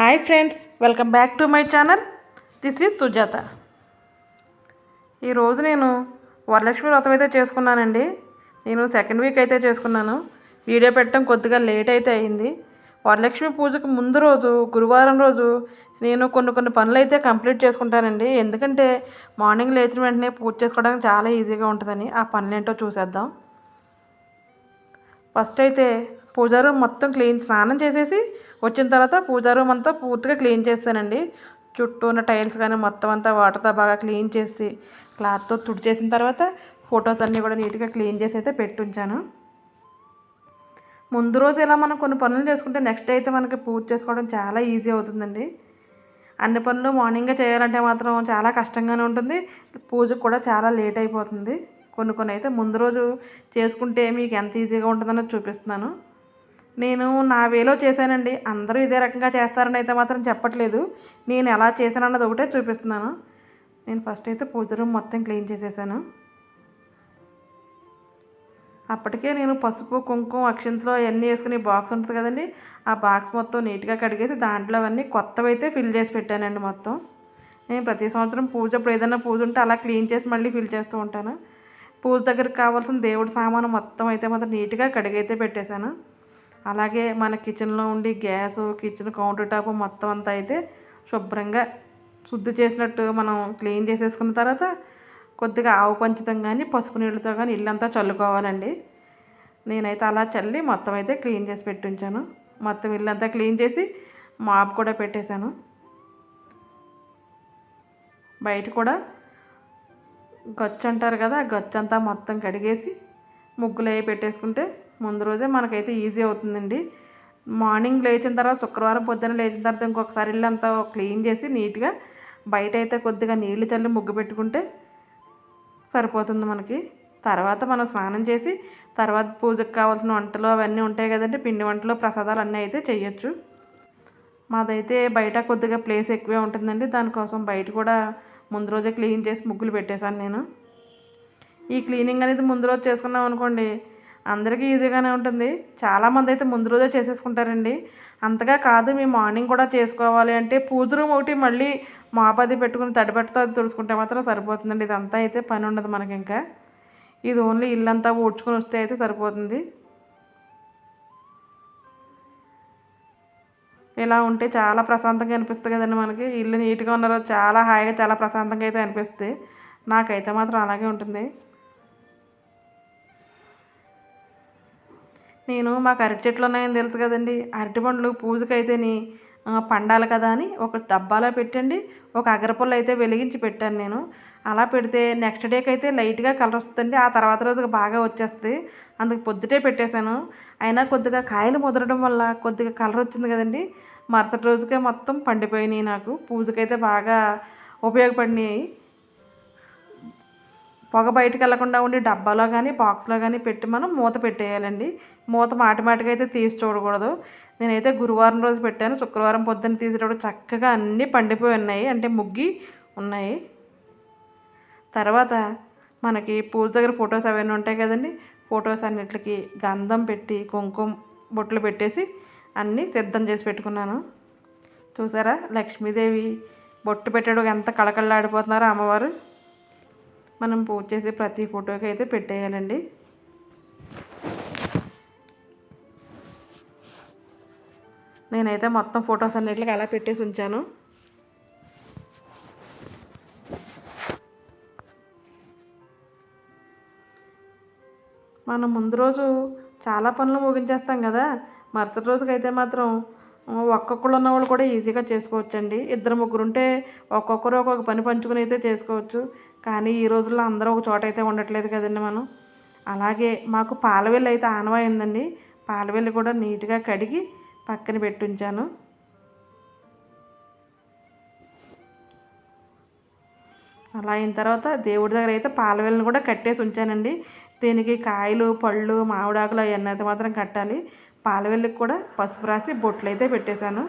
Hi friends welcome back to my channel. This is Sujatha. ఈరోజు నేను వరలక్ష్మి వ్రతం అయితే చేసుకున్నానండి. నేను సెకండ్ వీక్ అయితే చేసుకున్నాను. వీడియో పెట్టడం కొద్దిగా లేట్ అయితే అయింది. వరలక్ష్మి పూజకు ముందు రోజు గురువారం రోజు నేను కొన్ని కొన్ని పనులు అయితే కంప్లీట్ చేసుకుంటానండి. ఎందుకంటే మార్నింగ్ లేచిన వెంటనే పూజ చేసుకోవడానికి చాలా ఈజీగా ఉంటుందని ఆ పనులు ఏంటో చూసేద్దాం. ఫస్ట్ అయితే పూజా రూమ్ మొత్తం క్లీన్ స్నానం చేసేసి వచ్చిన తర్వాత పూజా రూమ్ అంతా పూర్తిగా క్లీన్ చేస్తానండి. చుట్టూ ఉన్న టైల్స్ కానీ మొత్తం అంతా వాటర్తో బాగా క్లీన్ చేసి క్లాత్తో తుడిచేసిన తర్వాత ఫొటోస్ అన్నీ కూడా నీట్గా క్లీన్ చేసి అయితే పెట్టుంచాను. ముందు రోజు ఇలా మనం కొన్ని పనులు చేసుకుంటే నెక్స్ట్ డే అయితే మనకి పూజ చేసుకోవడం చాలా ఈజీ అవుతుందండి. అన్ని పనులు మార్నింగే చేయాలంటే మాత్రం చాలా కష్టంగానే ఉంటుంది. పూజకు కూడా చాలా లేట్ అయిపోతుంది. కొన్ని కొన్ని అయితే ముందు రోజు చేసుకుంటే మీకు ఎంత ఈజీగా ఉంటుందన్నది చూపిస్తున్నాను. నేను నా వేలో చేశానండి. అందరూ ఇదే రకంగా చేస్తారని అయితే మాత్రం చెప్పట్లేదు. నేను ఎలా చేశానన్నది ఒకటే చూపిస్తున్నాను. నేను ఫస్ట్ అయితే పూజ రూమ్ మొత్తం క్లీన్ చేసేసాను. అప్పటికే నేను పసుపు కుంకుమ అక్షంతలో అవన్నీ వేసుకుని బాక్స్ ఉంటుంది కదండి. ఆ బాక్స్ మొత్తం నీట్గా కడిగేసి దాంట్లో అవన్నీ కొత్తవి అయితే ఫిల్ చేసి పెట్టానండి మొత్తం. నేను ప్రతి సంవత్సరం పూజ అప్పుడు ఏదైనా పూజ ఉంటే అలా క్లీన్ చేసి మళ్ళీ ఫిల్ చేస్తూ ఉంటాను. పూజ దగ్గరికి కావాల్సిన దేవుడి సామాను మొత్తం అయితే మాత్రం నీట్గా కడిగైతే పెట్టేశాను. అలాగే మన కిచెన్లో ఉండి గ్యాస్ కిచెన్ కౌంటర్ టాప్ మొత్తం అంతా అయితే శుభ్రంగా శుద్ధి చేసినట్టు మనం క్లీన్ చేసేసుకున్న తర్వాత కొద్దిగా ఆవు పంచుతం కానీ పసుపు నీళ్ళతో కానీ ఇల్లంతా చల్లుకోవాలండి. నేనైతే అలా చల్లి మొత్తం అయితే క్లీన్ చేసి పెట్టుంచాను. మొత్తం ఇల్లంతా క్లీన్ చేసి మాప్ కూడా పెట్టేశాను. బయట కూడా గచ్చు అంటారు కదా ఆ గచ్చు అంతా మొత్తం కడిగేసి ముగ్గులు అవి పెట్టేసుకుంటే ముందు రోజే మనకైతే ఈజీ అవుతుందండి. మార్నింగ్ లేచిన తర్వాత శుక్రవారం పొద్దున్న లేచిన తర్వాత ఇంకొకసారి ఇల్లు అంతా క్లీన్ చేసి నీట్గా బయట అయితే కొద్దిగా నీళ్ళు చల్లి ముగ్గు పెట్టుకుంటే సరిపోతుంది మనకి. తర్వాత మనం స్నానం చేసి తర్వాత పూజకు కావాల్సిన వంటలు అవన్నీ ఉంటాయి కదండి పిండి వంటలు ప్రసాదాలు అన్నీ అయితే చేయొచ్చు. మాదైతే బయట కొద్దిగా ప్లేస్ ఎక్కువే ఉంటుందండి. దానికోసం బయట కూడా ముందు రోజే క్లీన్ చేసి ముగ్గులు పెట్టేశాను నేను. ఈ క్లీనింగ్ అనేది ముందు రోజు చేసుకున్నాం అనుకోండి అందరికీ ఈజీగానే ఉంటుంది. చాలామంది అయితే ముందు రోజే చేసేసుకుంటారండి. అంతగా కాదు మేము మార్నింగ్ కూడా చేసుకోవాలి అంటే పూజ రూమ్ ఒకటి మళ్ళీ మాపది పెట్టుకుని తడిబట్టతో తుడుచుకుంటే మాత్రం సరిపోతుందండి. ఇదంతా అయితే పని ఉండదు మనకి ఇంకా ఇది ఓన్లీ ఇల్లంతా ఊడ్చుకొని వస్తే అయితే సరిపోతుంది. ఇలా ఉంటే చాలా ప్రశాంతంగా అనిపిస్తుంది కదండి మనకి. ఇల్లు నీట్గా ఉన్న చాలా హాయిగా చాలా ప్రశాంతంగా అయితే అనిపిస్తుంది. నాకైతే మాత్రం అలాగే ఉంటుంది. నేను మాకు అరటి చెట్లు ఉన్నాయని తెలుసు కదండి. అరటి పండ్లు పూజకైతేని పండాలి కదా అని ఒక డబ్బాలో పెట్టండి ఒక అగరపుల్ల అయితే వెలిగించి పెట్టాను నేను. అలా పెడితే నెక్స్ట్ డేకి అయితే లైట్గా కలర్ వస్తుంది ఆ తర్వాత రోజుకి బాగా వచ్చేస్తుంది. అందుకు పొద్దుటే పెట్టేశాను. అయినా కొద్దిగా కాయలు ముదరడం వల్ల కొద్దిగా కలర్ వచ్చింది కదండి. మరుసటి రోజుకే మొత్తం పండిపోయినాయి నాకు. పూజకైతే బాగా ఉపయోగపడినాయి. పొగ బయటకు వెళ్ళకుండా ఉండి డబ్బాలో కానీ బాక్స్లో కానీ పెట్టి మనం మూత పెట్టేయాలండి. మూత మాటిమాటికి అయితే తీసి చూడకూడదు. నేనైతే గురువారం రోజు పెట్టాను. శుక్రవారం పొద్దున్న తీసేటప్పుడు చక్కగా అన్నీ పండిపోయి ఉన్నాయి. అంటే ముగ్గి ఉన్నాయి. తర్వాత మనకి పూజ దగ్గర ఫొటోస్ అవన్నీ ఉంటాయి కదండి. ఫొటోస్ అన్నిటికి గంధం పెట్టి కుంకుమ బొట్లు పెట్టేసి అన్నీ సిద్ధం చేసి పెట్టుకున్నాను. చూసారా? లక్ష్మీదేవి బొట్టు పెట్టాడు ఎంత కళకళలాడిపోతున్నారో అమ్మవారు. మనం పూజ చేసే ప్రతి ఫోటోకి అయితే పెట్టేయాలండి. నేనైతే మొత్తం ఫొటోస్ అన్నిటికి అలా పెట్టేసి ఉంచాను. మనం ముందు రోజు చాలా పనులు ముగించేస్తాం కదా. మరుసటి రోజుకైతే మాత్రం ఒక్కొక్కరు ఉన్న వాళ్ళు కూడా ఈజీగా చేసుకోవచ్చండి. ఇద్దరు ముగ్గురు ఉంటే ఒక్కొక్కరు ఒక్కొక్క పని పంచుకుని అయితే చేసుకోవచ్చు. కానీ ఈ రోజుల్లో అందరూ ఒక చోట అయితే ఉండట్లేదు కదండి మనం. అలాగే మాకు పాలవెల్లి అయితే ఆనవాయిందండి పాలవెల్లి కూడా నీట్గా కడిగి పక్కన పెట్టి అలా అయిన తర్వాత దేవుడి దగ్గర అయితే పాలవేలను కూడా కట్టేసి ఉంచానండి. దీనికి కాయలు పళ్ళు మామిడాకులు అవన్నీ అయితే మాత్రం కట్టాలి. పాలవెల్లికి కూడా పసుపు రాసి బొట్లు అయితే పెట్టేశాను.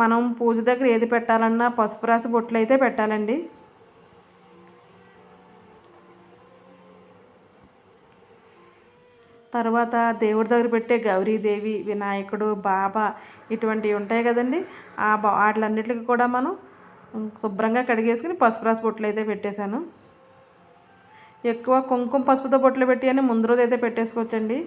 మనం పూజ దగ్గర ఏది పెట్టాలన్నా పసుపు రాసి బొట్లు అయితే పెట్టాలండి. తర్వాత దేవుడి దగ్గర పెట్టే గౌరీదేవి వినాయకుడు బాబా ఇటువంటివి ఉంటాయి కదండి. ఆ బా వాటిలన్నిటికి కూడా మనం శుభ్రంగా కడిగేసుకుని పసుపు రాసి బొట్లు అయితే పెట్టేశాను. ఎక్కువ కుంకుమ పసుపుతో బొట్లు పెట్టి అని ముందు రోజు అయితే పెట్టేసుకోవచ్చండి.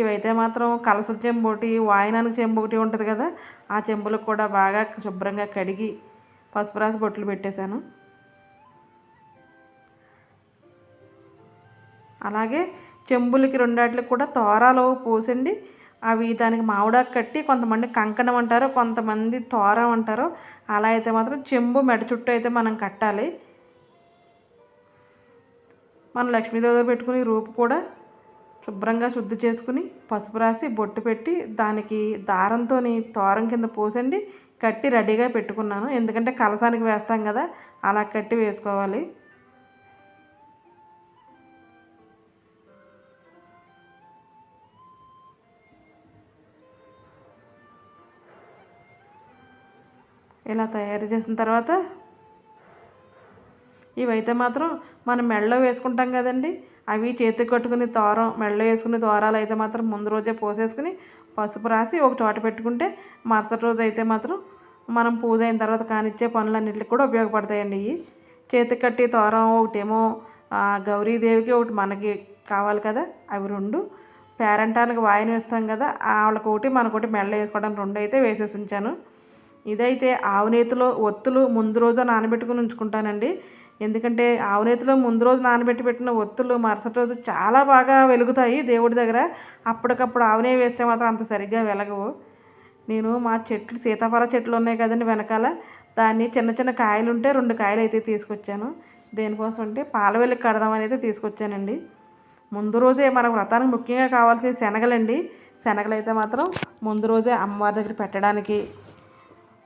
ఇవైతే మాత్రం కలసం చెంబు ఒకటి వాయినానికి చెంబు ఒకటి ఉంటుంది కదా ఆ చెంబులకు కూడా బాగా శుభ్రంగా కడిగి పసుపు రాసి బొట్లు పెట్టేశాను. అలాగే చెంబులకి రెండాట్లకి కూడా తోరాలు పోసండి. అవి దానికి మామిడాకు కట్టి కొంతమంది కంకణం అంటారు కొంతమంది తోరం అంటారు అలా అయితే మాత్రం చెంబు మెడ చుట్టూ అయితే మనం కట్టాలి. మనం లక్ష్మీదేవి పెట్టుకుని రూపు కూడా శుభ్రంగా శుద్ధి చేసుకుని పసుపు రాసి బొట్టు పెట్టి దానికి దారంతో తోరం కింద పోసండి కట్టి రెడీగా పెట్టుకున్నాను. ఎందుకంటే కలసానికి వేస్తాం కదా అలా కట్టి వేసుకోవాలి. ఇలా తయారు చేసిన తర్వాత ఇవైతే మాత్రం మనం మెడలో వేసుకుంటాం కదండి. అవి చేతికి కట్టుకుని తోరం మెడలో వేసుకుని తోరాలు అయితే మాత్రం ముందు రోజే పోసేసుకుని పసుపు రాసి ఒక చోట పెట్టుకుంటే మరుసటి రోజు అయితే మాత్రం మనం పూజ అయిన తర్వాత కానిచ్చే పనులన్నింటికి కూడా ఉపయోగపడతాయండి ఇవి. చేతికి కట్టి తోరం ఒకటేమో గౌరీదేవికి ఒకటి మనకి కావాలి కదా అవి రెండు. పేరంటానికి వాయిన వేస్తాం కదా వాళ్ళకి ఒకటి మనకొకటి మెడలో వేసుకోవడానికి రెండు అయితే వేసేసి ఉంచాను. ఇదైతే ఆవునేతిలో ఒత్తులు ముందు రోజు నానబెట్టుకుని ఉంచుకుంటానండి. ఎందుకంటే ఆవునేతిలో ముందు రోజు నానబెట్టి పెట్టిన ఒత్తులు మరుసటి రోజు చాలా బాగా వెలుగుతాయి దేవుడి దగ్గర. అప్పటికప్పుడు ఆవునే వేస్తే మాత్రం అంత సరిగ్గా వెలగవు. నేను మా చెట్లు సీతాఫల చెట్లు ఉన్నాయి కదండి వెనకాల. దాన్ని చిన్న చిన్న కాయలు ఉంటే రెండు కాయలు అయితే తీసుకొచ్చాను. దేనికోసం అంటే పాలవెల్లి కడదామని అయితే తీసుకొచ్చానండి. ముందు రోజే మన వ్రతానికి ముఖ్యంగా కావాల్సిన శనగలండి. శనగలు అయితే మాత్రం ముందు రోజే అమ్మవారి దగ్గర పెట్టడానికి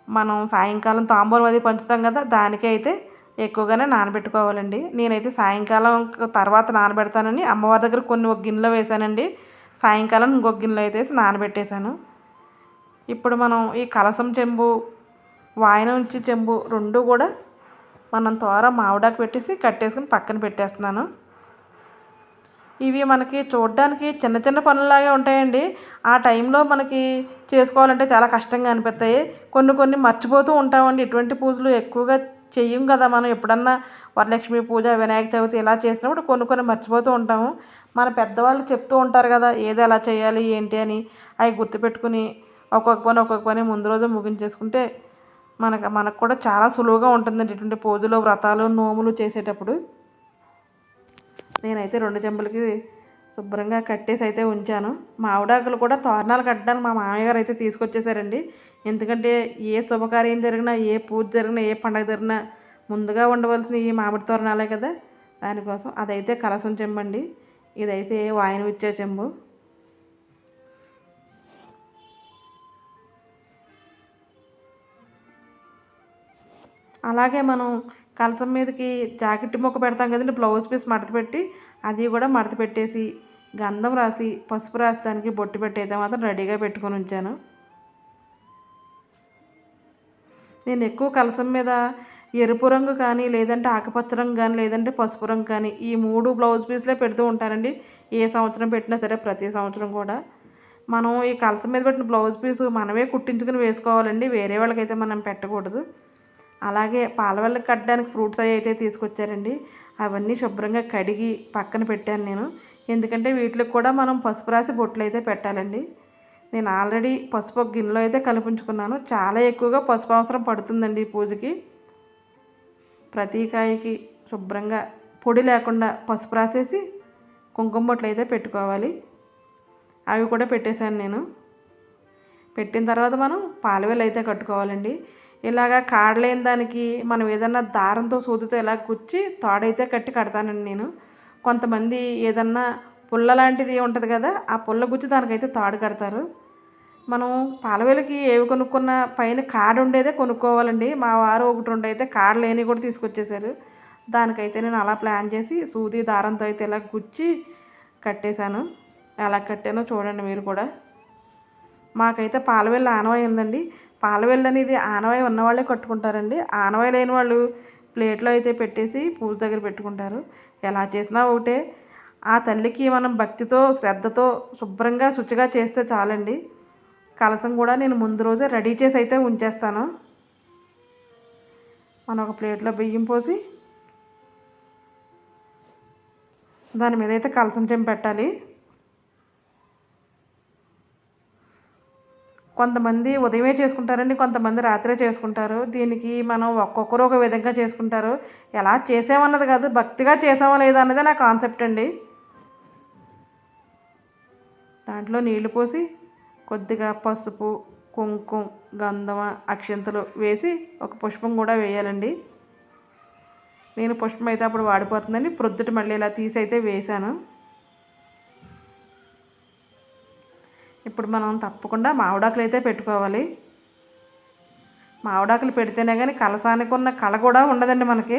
మనం సాయంకాలం తాంబూలం అది పంచుతాం కదా దానికే అయితే ఎక్కువగానే నానబెట్టుకోవాలండి. నేనైతే సాయంకాలం తర్వాత నానబెడతానని అమ్మవారి దగ్గర కొన్ని ఒక గిన్నెలో వేసానండి సాయంకాలం ఇంకొక గిన్నెలో అయితే నానబెట్టేశాను. ఇప్పుడు మనం ఈ కలసం చెంబు వాయన ఉంచి చెంబు రెండు కూడా మనం తోర మావిడాకు పెట్టేసి కట్టేసుకుని పక్కన పెట్టేస్తున్నాను. ఇవి మనకి చూడడానికి చిన్న చిన్న పనులాగే ఉంటాయండి. ఆ టైంలో మనకి చేసుకోవాలంటే చాలా కష్టంగా అనిపిస్తాయి. కొన్ని కొన్ని మర్చిపోతూ ఉంటామండి. ఇటువంటి పూజలు ఎక్కువగా చెయ్యం కదా మనం. ఎప్పుడన్నా వరలక్ష్మి పూజ వినాయక చవితి ఇలా చేసినప్పుడు కొన్ని కొన్ని మర్చిపోతూ ఉంటాము. మన పెద్దవాళ్ళు చెప్తూ ఉంటారు కదా ఏది ఎలా చేయాలి ఏంటి అని. అవి గుర్తుపెట్టుకుని ఒక్కొక్క పని ఒక్కొక్క పని ముందు రోజు ముగించేసుకుంటే మనకు మనకు కూడా చాలా సులువుగా ఉంటుందండి. ఇటువంటి పూజలు వ్రతాలు నోములు చేసేటప్పుడు. నేనైతే రెండు చెంబులకి శుభ్రంగా కట్టేసి అయితే ఉంచాను. మామిడాకులు కూడా తోరణాలు కట్టడానికి మా మామయ్యగారు అయితే తీసుకొచ్చేసారండి. ఎందుకంటే ఏ శుభకార్యం జరిగినా ఏ పూజ జరిగినా ఏ పండగ జరిగినా ముందుగా ఉండవలసిన ఈ మామిడి తోరణాలే కదా. దానికోసం అదైతే కలసం చెంబండి. ఇదైతే వాయన ఇచ్చే చెంబు. అలాగే మనం కలసం మీదకి జాకెట్ మొక్క పెడతాం కదండి బ్లౌజ్ పీస్ మడత పెట్టి అది కూడా మడత పెట్టేసి గంధం రాసి పసుపు రాసి దానికి బొట్టు పెట్టయితే మాత్రం రెడీగా పెట్టుకొని ఉంచాను. నేను ఎక్కువ కలసం మీద ఎరుపు రంగు కానీ లేదంటే ఆకుపచ్చ రంగు కానీ లేదంటే పసుపు రంగు కానీ ఈ మూడు బ్లౌజ్ పీస్లే పెడుతూ ఉంటానండి. ఏ సంవత్సరం పెట్టినా సరే ప్రతి సంవత్సరం కూడా. మనం ఈ కలసం మీద పెట్టిన బ్లౌజ్ పీసు మనమే కుట్టించుకుని వేసుకోవాలండి. వేరే వాళ్ళకైతే మనం పెట్టకూడదు. అలాగే పాలవెల్లకి కట్టడానికి ఫ్రూట్స్ అవి అయితే తీసుకొచ్చారండి. అవన్నీ శుభ్రంగా కడిగి పక్కన పెట్టాను నేను. ఎందుకంటే వీటికి కూడా మనం పసుపు రాసి బొట్లు అయితే పెట్టాలండి. నేను ఆల్రెడీ పసుపు గిన్నెలో అయితే కలిపించుకున్నాను. చాలా ఎక్కువగా పసుపు అవసరం పడుతుందండి ఈ పూజకి. ప్రతి కాయకి శుభ్రంగా పొడి లేకుండా పసుపు రాసేసి కుంకుమ బొట్లు అయితే పెట్టుకోవాలి. అవి కూడా పెట్టేశాను నేను. పెట్టిన తర్వాత మనం పాలవేలు అయితే కట్టుకోవాలండి. ఇలాగా కాడలేని దానికి మనం ఏదన్నా దారంతో సూదితో ఇలా గుచ్చి తాడైతే కట్టి కడతానండి నేను. కొంతమంది ఏదన్నా పుల్ల లాంటిది ఉంటుంది కదా ఆ పుల్ల గుచ్చి దానికైతే తాడు కడతారు. మనం పాలవేలకి ఏవి కొనుక్కున్న పైన కాడ ఉండేదే కొనుక్కోవాలండి. మా వారు ఒకటి రెండు అయితే కాడ లేని కూడా తీసుకొచ్చేసారు దానికైతే నేను అలా ప్లాన్ చేసి సూది దారంతో అయితే ఇలా గుచ్చి కట్టేశాను. ఎలా కట్టానో చూడండి మీరు కూడా. మాకైతే పాలవేలు ఆనవాయిందండి పాలవెల్లు అనేది ఆనవాయి ఉన్నవాళ్ళే కట్టుకుంటారండి. ఆనవాయి లేని వాళ్ళు ప్లేట్లో అయితే పెట్టేసి పూజ దగ్గర పెట్టుకుంటారు. ఎలా చేసినా ఒకటే. ఆ తల్లికి మనం భక్తితో శ్రద్ధతో శుభ్రంగా శుచిగా చేస్తే చాలండి. కలసం కూడా నేను ముందు రోజే రెడీ చేసి అయితే ఉంచేస్తాను. మనం ఒక ప్లేట్లో బియ్యం పోసి దాని మీద అయితే కలసం చెంపెట్టాలి పెట్టాలి. కొంతమంది ఉదయమే చేసుకుంటారండి కొంతమంది రాత్రే చేసుకుంటారు. దీనికి మనం ఒక్కొక్కరు ఒక విధంగా చేసుకుంటారు. ఎలా చేసామన్నది కాదు భక్తిగా చేసామా లేదా అన్నదే నా కాన్సెప్ట్ అండి. దాంట్లో నీళ్ళు పోసి కొద్దిగా పసుపు కుంకుమ గంధమ అక్షంతలు వేసి ఒక పుష్పం కూడా వేయాలండి. నేను పుష్పం అయితే అప్పుడు వాడిపోతుందని ప్రొద్దుట మళ్ళీ ఇలా తీసి అయితే వేశాను. ఇప్పుడు మనం తప్పకుండా మామిడాకులు అయితే పెట్టుకోవాలి. మామిడాకులు పెడితేనే కానీ కలసానికి ఉన్న కళ కూడా ఉండదండి మనకి.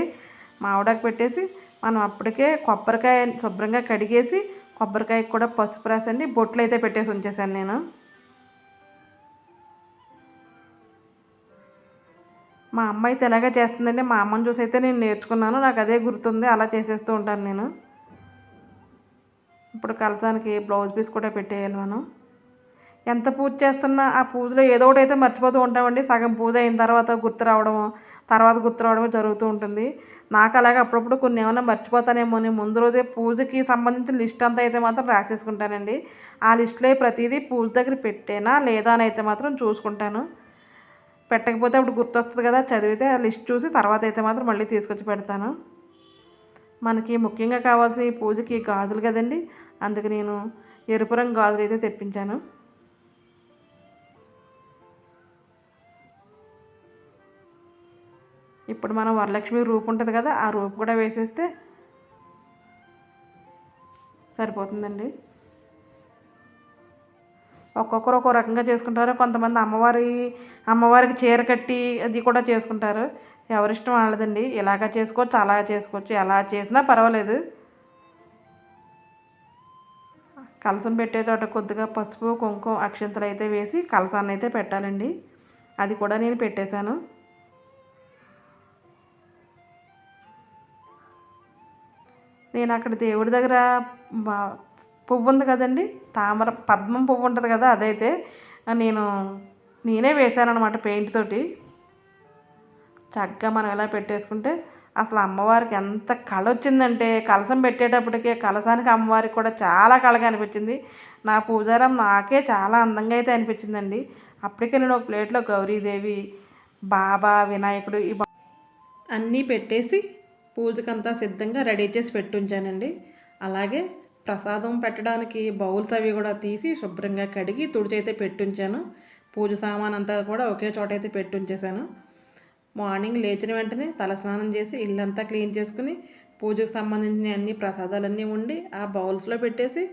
మామిడాకు పెట్టేసి మనం అప్పటికే కొబ్బరికాయ శుభ్రంగా కడిగేసి కొబ్బరికాయ కూడా పసుపు రాసండి బొట్లు అయితే పెట్టేసి ఉంచేసాను నేను. మా అమ్మ అయితే ఎలాగే చేస్తుందండి మా అమ్మని చూసి అయితే నేను నేర్చుకున్నాను నాకు అదే గుర్తుంది అలా చేసేస్తూ ఉంటాను నేను. ఇప్పుడు కలసానికి బ్లౌజ్ పీస్ కూడా పెట్టేయాలి మనం. ఎంత పూజ చేస్తున్నా ఆ పూజలో ఏదో ఒకటి అయితే మర్చిపోతూ ఉంటామండి. సగం పూజ అయిన తర్వాత గుర్తు రావడము తర్వాత గుర్తు రావడము జరుగుతూ ఉంటుంది. నాకు అలాగే అప్పుడప్పుడు కొన్ని ఏమైనా మర్చిపోతానేమో అని ముందు రోజే పూజకి సంబంధించిన లిస్ట్ అంతా అయితే మాత్రం రాసేసుకుంటానండి. ఆ లిస్టులో ప్రతిదీ పూజ దగ్గర పెట్టేనా లేదా అని అయితే మాత్రం చూసుకుంటాను. పెట్టకపోతే అప్పుడు గుర్తొస్తుంది కదా చదివితే ఆ లిస్ట్ చూసి తర్వాత అయితే మాత్రం మళ్ళీ తీసుకొచ్చి పెడతాను. మనకి ముఖ్యంగా కావాల్సిన ఈ పూజకి గాజులు కదండి. అందుకు నేను ఎరుపు రంగు గాజులు అయితే తెప్పించాను. ఇప్పుడు మనం వరలక్ష్మి రూపు ఉంటుంది కదా ఆ రూపు కూడా వేసేస్తే సరిపోతుందండి. ఒక్కొక్కరు ఒక్కో రకంగా చేసుకుంటారు. కొంతమంది అమ్మవారి అమ్మవారికి చీర కట్టి అది కూడా చేసుకుంటారు. ఎవరిష్టం వాళ్ళదండి. ఇలాగ చేసుకోవచ్చు అలా చేసుకోవచ్చు. ఎలా చేసినా పర్వాలేదు. కలసం పెట్టే చోట కొద్దిగా పసుపు కుంకుమ అక్షంతలు అయితే వేసి కలసాన్ని అయితే పెట్టాలండి. అది కూడా నేను పెట్టేశాను. నేను అక్కడ దేవుడి దగ్గర పువ్వు ఉంది కదండి తామర పద్మం పువ్వు ఉంటుంది కదా అదైతే నేను నేనే వేసాను అనమాట పెయింట్ తోటి. చక్కగా మనం ఇలా పెట్టేసుకుంటే అసలు అమ్మవారికి ఎంత కళ వచ్చిందంటే కలసం పెట్టేటప్పటికే కలసానికి అమ్మవారికి కూడా చాలా కళగా అనిపించింది. నా పూజారం నాకే చాలా అందంగా అయితే అనిపించిందండి. అప్పటికే నేను ఒక ప్లేట్లో గౌరీదేవి బాబా వినాయకుడు ఈ అన్నీ పెట్టేసి పూజకంతా సిద్ధంగా రెడీ చేసి పెట్టుంచానండి. అలాగే ప్రసాదం పెట్టడానికి బౌల్స్ అవి కూడా తీసి శుభ్రంగా కడిగి తుడిచైతే పెట్టుంచాను. పూజ సామాన్ అంతా కూడా ఒకే చోట అయితే పెట్టుంచేశాను. మార్నింగ్ లేచిన వెంటనే తలస్నానం చేసి ఇల్లంతా క్లీన్ చేసుకుని పూజకు సంబంధించిన అన్ని ప్రసాదాలన్నీ ఉండి ఆ బౌల్స్లో పెట్టేసి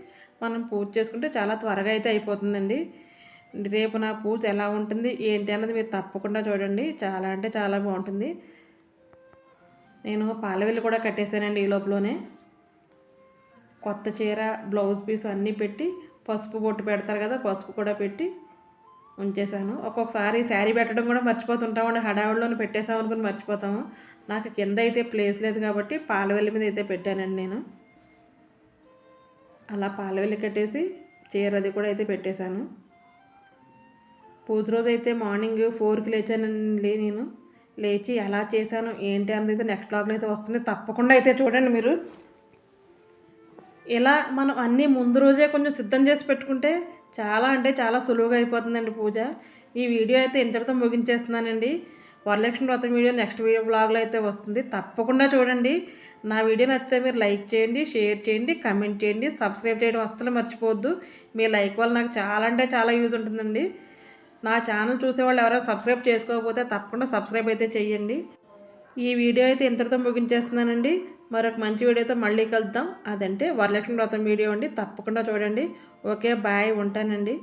మనం పూజ చేసుకుంటే చాలా త్వరగా అయితే అయిపోతుందండి. రేపు నా పూజ ఎలా ఉంటుంది ఏంటి అన్నది మీరు తప్పకుండా చూడండి. చాలా అంటే చాలా బాగుంటుంది. నేను పాలవెల్లి కూడా కట్టేశానండి ఈ లోపలనే. కొత్త చీర బ్లౌజ్ పీస్ అన్నీ పెట్టి పసుపు బొట్టు పెడతారు కదా పసుపు కూడా పెట్టి ఉంచేసాను ఒక్కొక్కసారి శారీ పెట్టడం కూడా మర్చిపోతుంటామండి. హడావుడిలోనే పెట్టేసాం అనుకుని మర్చిపోతాము. నాకు కింద అయితే ప్లేస్ లేదు కాబట్టి పాలవెల్లి మీద అయితే పెట్టానండి నేను. అలా పాలవెల్లి కట్టేసి చీర అది కూడా అయితే పెట్టేశాను. పూజ రోజు అయితే మార్నింగ్ ఫోర్కి లేచానండి నేను. లేచి ఎలా చేశాను ఏంటి అనేది నెక్స్ట్ బ్లాగ్లో అయితే వస్తుంది. తప్పకుండా అయితే చూడండి మీరు. ఇలా మనం అన్నీ ముందు రోజే కొంచెం సిద్ధం చేసి పెట్టుకుంటే చాలా అంటే చాలా సులువుగా అయిపోతుందండి పూజ. ఈ వీడియో అయితే ఇంతటితో ముగించేస్తున్నానండి. వరలక్ష్మి వ్రతం వీడియో నెక్స్ట్ వీడియో బ్లాగ్లో అయితే వస్తుంది. తప్పకుండా చూడండి. నా వీడియో నచ్చితే మీరు లైక్ చేయండి షేర్ చేయండి కమెంట్ చేయండి. సబ్స్క్రైబ్ చేయడం అస్సలు మర్చిపోవద్దు. మీ లైక్ వల్ల నాకు చాలా అంటే చాలా యూజ్ ఉంటుందండి. నా ఛానల్ చూసేవాళ్ళు ఎవరైనా సబ్స్క్రైబ్ చేసుకోకపోతే తప్పకుండా సబ్స్క్రైబ్ అయితే చేయండి ఈ వీడియో అయితే ఇంతటితో ముగించేస్తున్నానండి. మరొక మంచి వీడియోతో మళ్ళీ కలుద్దాం. అదంటే వరలక్ష్మి వ్రతం వీడియో అండి. తప్పకుండా చూడండి. Okay bye. ఉంటానండి.